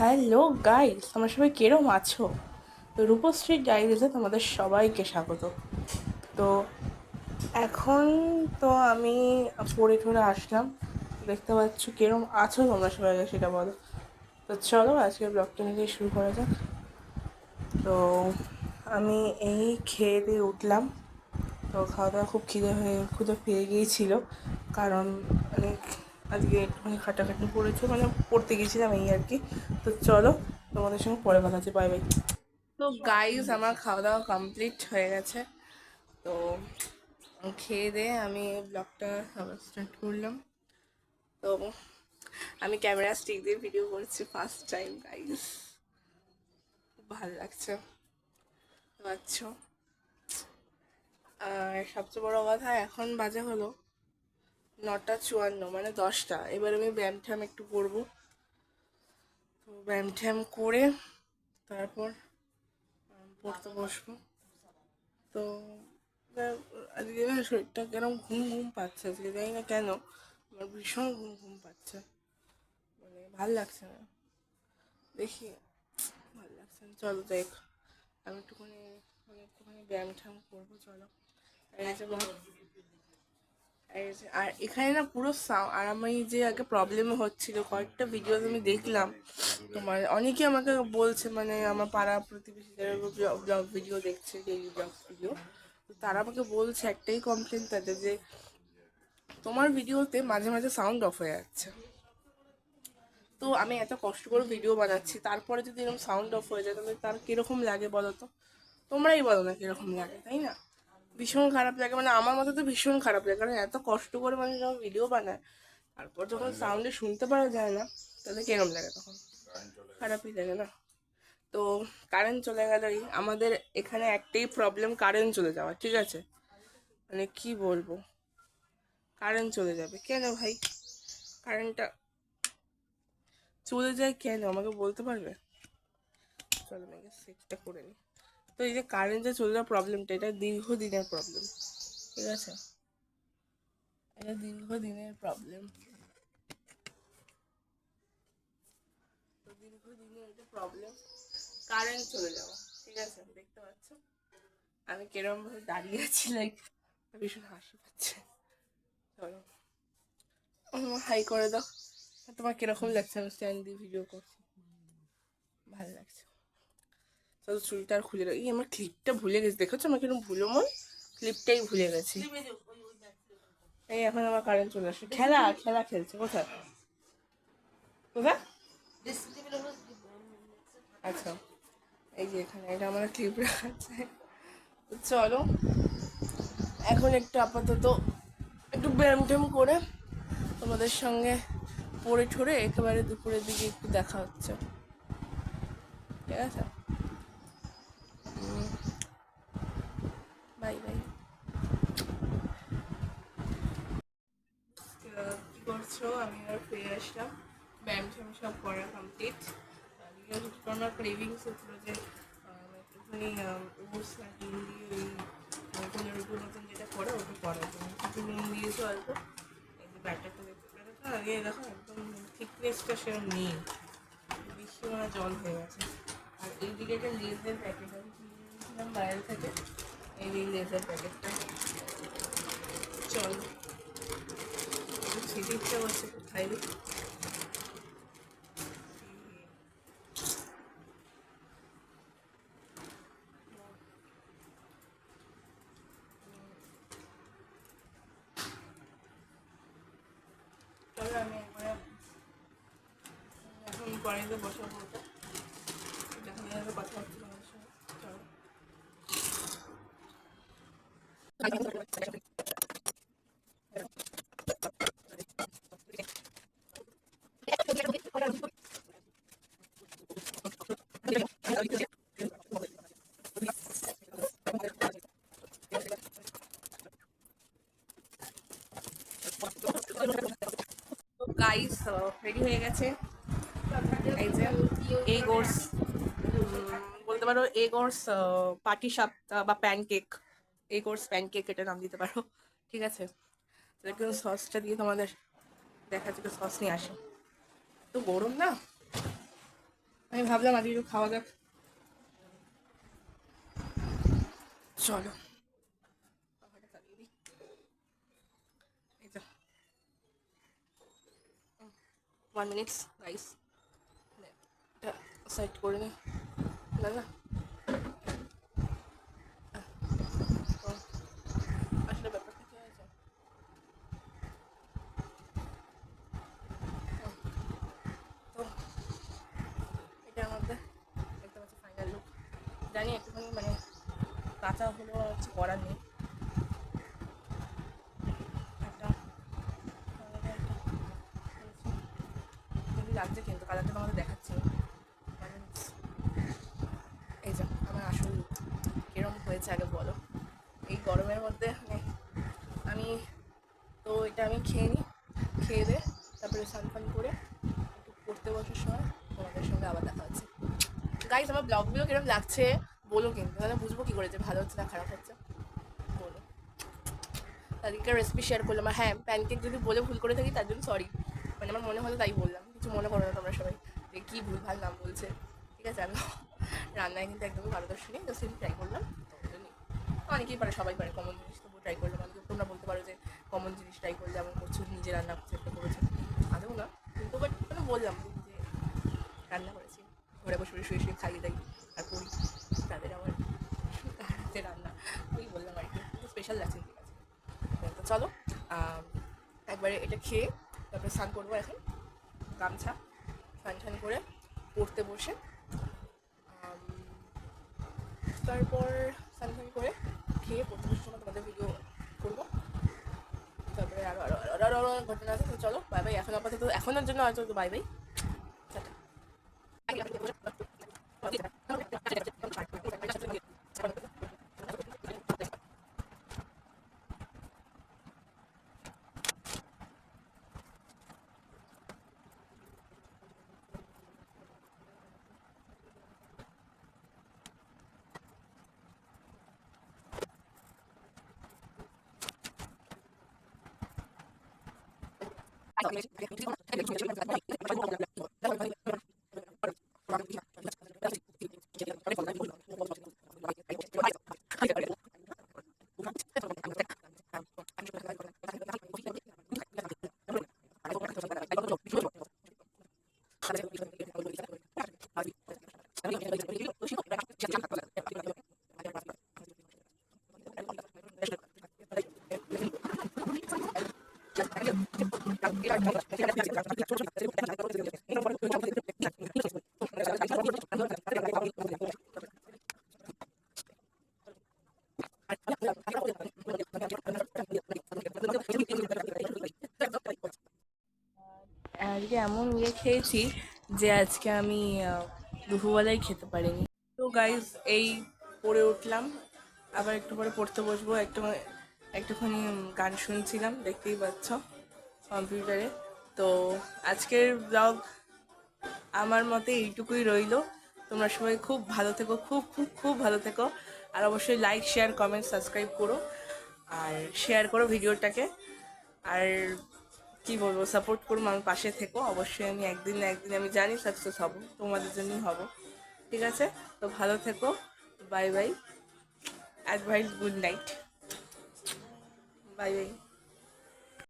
Hello guys, তোমরা সবাই কেরম আছো? তো রূপশ্রী ডাইরিজে তোমাদের সবাইকে স্বাগত। তো এখন তো আমি পড়ে ঠরে আসলাম। দেখতে পাচ্ছ কেরম আছো তোমরা সবাই সেটা বলো। তো চলো আজকে ব্লগটা নিয়ে শুরু করা যাক। তো আমি এই খেয়ে দিয়ে উঠলাম। তো খাওয়া দাওয়া খুব খিদে হয়ে ক্ষুদে পেয়ে গিয়েছিল। কারণ অনেক আজকে একটুখানি খাটাখাটি পড়েছে মানে পড়তে গেছিলাম এই আর কি। তো চলো, তোমাদের সঙ্গে পরে কথা আছে বাই বাই তো গাইজ আমার খাওয়া দাওয়া কমপ্লিট হয়ে গেছে। তো খেয়ে দিয়ে আমি ব্লগটা আবার স্টার্ট করলাম। তো আমি ক্যামেরা স্টিক দিয়ে ভিডিও করছি ফার্স্ট টাইম গাইজ খুব ভালো লাগছে। পাচ্ছ আর সবচেয়ে বড় কথা, এখন বাজে হলো নটা চুয়ান্ন মানে দশটা। এবার আমি ব্যায়াম ট্যাম একটু করব। তো ব্যায়াম ট্যাম করে তারপর পড়তে বসবো। তো আজকে না শরীরটা কেরম ঘুম ঘুম পাচ্ছে আজকে, জানি না কেন। আমার ভীষণ ঘুম ঘুম পাচ্ছে। মানে ভালো লাগছে না। দেখি, ভালো লাগছে না। চলো দেখ, আমি একটুখানি মানে একটুখানি ব্যায়াম ট্যায়াম করব, চলো। এই যে- আর এখানে না পুরো সাউ- আর যে আগে প্রবলেম হচ্ছিল, কয়েকটা ভিডিও আমি দেখলাম। তোমার অনেকে আমাকে বলছে মানে আমার পাড়া প্রতিবেশী যারা ব্লগ ভিডিও দেখছে ডেইলি ব্লগ ভিডিও তো তারা আমাকে বলছে, একটাই কমপ্লেন তাদের যে, তোমার ভিডিওতে মাঝে মাঝে সাউন্ড অফ হয়ে যাচ্ছে। তো আমি এত কষ্ট করে ভিডিও বানাচ্ছি, তারপরে যদি এরকম সাউন্ড অফ হয়ে যায়, তাহলে তার কীরকম লাগে বলো তো? তোমরাই বলো না কীরকম লাগে, তাই না? ভীষণ খারাপ লাগে মানে আমার মতো তো ভীষণ খারাপ লাগে, কারণ এত কষ্ট করে মানে যখন ভিডিও বানায়, তারপর যখন সাউন্ডে শুনতে পারা যায় না, তাহলে কিরম লাগে তখন? খারাপই লাগে না? তো কারেন্ট চলে গেলেই আমাদের এখানে একটাই প্রবলেম কারেন্ট চলে যাওয়া, ঠিক আছে? মানে কি বলব? কারেন্ট চলে যাবে, কেন ভাই? কারেন্টটা চলে যায় কেন? আমাকে বলতে পারবে? চলো আমাকে সেটটা করে নিই। তো এই যে কারেন্ট যে চলে যাওয়ার প্রবলেমটা এটা দীর্ঘদিনের প্রবলেম ঠিক আছে? এটা দীর্ঘদিনের প্রবলেম তো এটা প্রবলেম কারেন্ট চলে যাওয়া, ঠিক আছে? দেখতে পাচ্ছ? আমি দাঁড়িয়ে আছি ভীষণ হাসি পাচ্ছে। চলো। হাই করে দাও। তোমার লাগছে? আমি স্ট্যান্ড দিয়ে ভিডিও করছি। ভালো লাগছে। চলো চুলটা আর খুলে রাখি। আমার ক্লিপটা ভুলে গেছি। দেখেছ আমার কীরকম ভুলো মন? ক্লিপটাই ভুলে গেছি। এই এখন আমার কারেন্ট চলে আসছে। খেলা খেলা খেলছে। কোথায়? কোথায়? আচ্ছা। এই যে এখানে, এটা আমার ক্লিপ রাখা চলো। এখন একটু আপাতত একটু ব্যায়াম ট্যাম করে তোমাদের সঙ্গে পড়ে ঠরে একেবারে দুপুরের দিকে একটু দেখা হচ্ছে। ঠিক আছে? Bye bye. কি করছ? আমি আর ফিরে আসলাম। ব্যায়াম ট্যায়াম সব করা কমপ্লিট আমার ক্রেভিংস হচ্ছিল যে একটুখানি ওটস না ডিম দিয়ে ওই গোলের উপর মতন যেটা করে ওটা করার জন্য একটু নুন দিয়েছ অল্প। এই যে ব্যাটারটা দেখতে ব্যাটারটা আগে দেখো, একদম থিকনেসটা সেরকম নেই। বেশি মানে জল হয়ে গেছে। আর এই দিকে একটা লেজের প্যাকেট আমি কিনে নিয়েছিলাম বাইরে থেকে। এই এই লেজের প্যাকেটটা চল। খেতে ইচ্ছা করছে কোথায়? চলো আমি একবারে এখন কড়াইতে বসাবো। ওটা দেখা যাবে কথা হচ্ছে তোমাদের সঙ্গে চলো গাইস রেডি হয়ে গেছে। এই বলতে পারো এ গোর্স পাটি সাপ বা প্যানকেক এ গোর্স প্যানকেক এটা নাম দিতে পারো। ঠিক আছে? কিন্তু সসটা দিয়ে তোমাদের দেখা যাচ্ছে সস নিয়ে আসে। তো গরম না? আমি ভাবলাম আজকে একটু খাওয়া যাক। চলো। এই ওয়ান মিনিটস গাইস সাইড করে নি, না না তো আসলে ব্যাপারটা কি হয়েছে তো এটার মধ্যে দেখতে পাচ্ছি ফাইনাল লুক জানি একটুখানি মানে কাঁচা হলেও কিছু করার নেই। লাগছে কিন্তু, কালারটা তোমাদের দেখাচ্ছি। মানে এই যে, আমার আসল কিরম হয়েছে আগে বলো। এই গরমের মধ্যে মানে আমি, তো এটা আমি খেয়ে নিই, খেয়ে দে তারপরে স্নান ফান করে একটু পড়তে বসার সময় তোমাদের সঙ্গে আবার দেখা হচ্ছে। গাইজ আমার ব্লগগুলো কিরম লাগছে? বলো কিন্তু, তাহলে বুঝব কী করে যে ভালো হচ্ছে না খারাপ হচ্ছে। বলো। তাদেরকে রেসিপি শেয়ার করলাম, আর হ্যাঁ প্যানকেক যদি বলে ভুল করে থাকি, তার জন্য সরি মানে আমার মনে হলো তাই বললাম, কিছু মনে করো না তোমরা সবাই, যে কী ভুল ভালো নাম বলছে। ঠিক আছে, আমি রান্নায় কিন্তু একদমই পারদর্শী নেই জাস্ট ট্রাই করলাম। অনেকেই পারে, সবাই পারে কমন জিনিস তবু ট্রাই করলাম। অনেকে তোমরা বলতে পারো যে কমন জিনিস ট্রাই করলে এমন করছ, নিজে রান্না করছে, একটা করেছ। আদৌ না, কিন্তু বাট মানে বললাম যে রান্না করেছি। ঘরে বসে বসে শুয়ে শুয়ে খাইয়ে দেয়, আর করি। তাদের আমার হাতে রান্না ওই বললাম আর কি স্পেশাল লাগছে ঠিক আছে তো চলো একবারে এটা খেয়ে তারপরে স্নান করব এখন গামছা স্নান টান করে পড়তে বসে তারপর স্নান টান করে খেয়ে পড়তে বসে সময় তোমাদের ভিডিও করব তারপরে আরও আরও আরও আরও ঘটনা আছে তো চলো বাই বাই এখন আপাতত এখনের জন্য হয়তো বাই বাই Gracias. আজকে এমন ইয়ে খেয়েছি যে আজকে আমি দুপুরবেলায় খেতে পারিনি। তো গাইজ এই পড়ে উঠলাম। আবার একটু পরে পড়তে বসবো। একটু, একটুখানি গান শুনছিলাম, দেখতেই পাচ্ছ। কম্পিউটারে। তো আজকের ব্লগ আমার মতে এইটুকুই রইল। তোমরা সবাই খুব ভালো থেকো, খুব খুব খুব ভালো থেকো। আর অবশ্যই লাইক শেয়ার কমেন্ট সাবস্ক্রাইব করো। আর শেয়ার করো ভিডিওটাকে। আর কি বলব সাপোর্ট করো আমার পাশে থেকো। অবশ্যই আমি একদিন না একদিন আমি জানি সাকসেস হব, তোমাদের জন্যই হব। ঠিক আছে? তো ভালো থেকো। Bye bye advice good night bye bye